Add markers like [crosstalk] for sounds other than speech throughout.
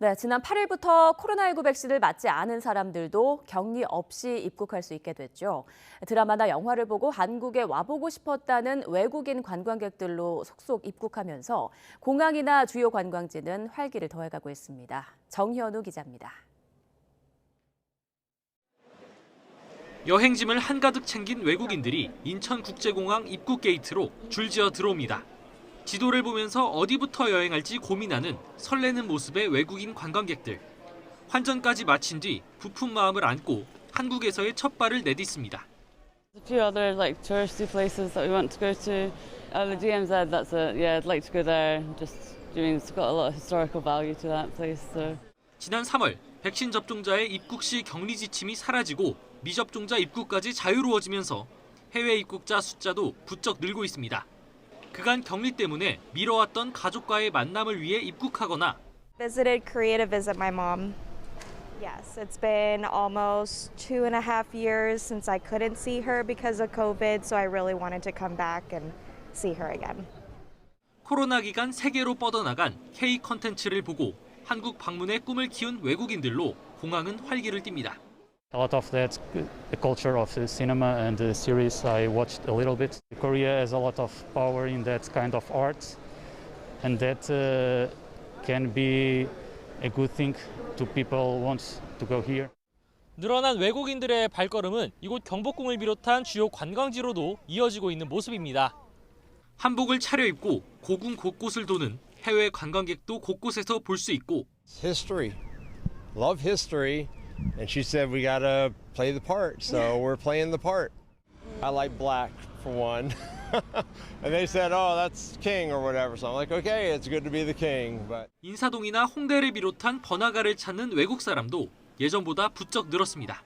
네, 지난 8일부터 코로나19 백신을 맞지 않은 사람들도 격리 없이 입국할 수 있게 됐죠. 드라마나 영화를 보고 한국에 와보고 싶었다는 외국인 관광객들로 속속 입국하면서 공항이나 주요 관광지는 활기를 더해가고 있습니다. 정현우 기자입니다. 여행짐을 한가득 챙긴 외국인들이 인천국제공항 입국 게이트로 줄지어 들어옵니다. 지도를 보면서 어디부터 여행할지 고민하는 설레는 모습의 외국인 관광객들. 환전까지 마친 뒤 부푼 마음을 안고 한국에서의 첫 발을 내딛습니다. A few other like touristy places that we want to go to. Uh, the DMZ, that's it. Yeah, I'd like to go there. Just, I mean, it's got a lot of historical value to that place. So. 지난 3월 백신 접종자의 입국 시 격리 지침이 사라지고 미접종자 입국까지 자유로워지면서 해외 입국자 숫자도 부쩍 늘고 있습니다. 그간 격리 때문에 미뤄왔던 가족과의 만남을 위해 입국하거나 Visited Korea to visit my mom. Yes, it's been almost two and a half years since I couldn't see her because of COVID, so I really wanted to come back and see her again. 코로나 기간 세계로 뻗어나간 K 컨텐츠를 보고 한국 방문의 꿈을 키운 외국인들로 공항은 활기를 띱니다. A lot of that, the culture of the cinema and the series, I watched a little bit. Korea has a lot of power in that kind of art, and that uh, can be a good thing to people want to go here. 늘어난 외국인들의 발걸음은 이곳 경복궁을 비롯한 주요 관광지로도 이어지고 있는 모습입니다. 한복을 차려입고 고궁 곳곳을 도는 해외 관광객도 곳곳에서 볼 수 있고 history. Love history. And she said we gotta play the part, so we're playing the part. I like black for one. [laughs] and they said, oh, that's king or whatever. So I'm like, okay, it's good to be the king. But 인사동이나 홍대를 비롯한 번화가를 찾는 외국 사람도 예전보다 부쩍 늘었습니다.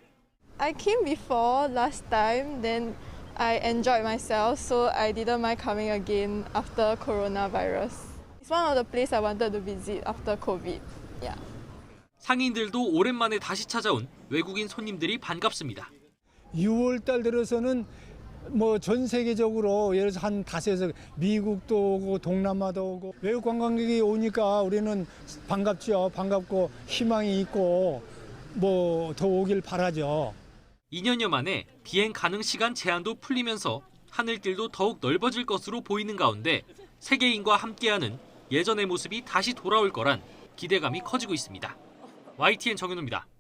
I came before last time, then I enjoyed myself, so I didn't mind coming again after coronavirus. It's one of the places I wanted to visit after COVID. Yeah. 상인들도 오랜만에 다시 찾아온 외국인 손님들이 반갑습니다. 6월 달 들어서는 뭐 전 세계적으로 예를 들어서 한 다섯에서 미국도 오고 동남아도 오고 외국 관광객이 오니까 우리는 반갑죠. 반갑고 희망이 있고 뭐 더 오길 바라죠. 2년여 만에 비행 가능 시간 제한도 풀리면서 하늘길도 더욱 넓어질 것으로 보이는 가운데 세계인과 함께하는 예전의 모습이 다시 돌아올 거란 기대감이 커지고 있습니다. YTN 정현우입니다.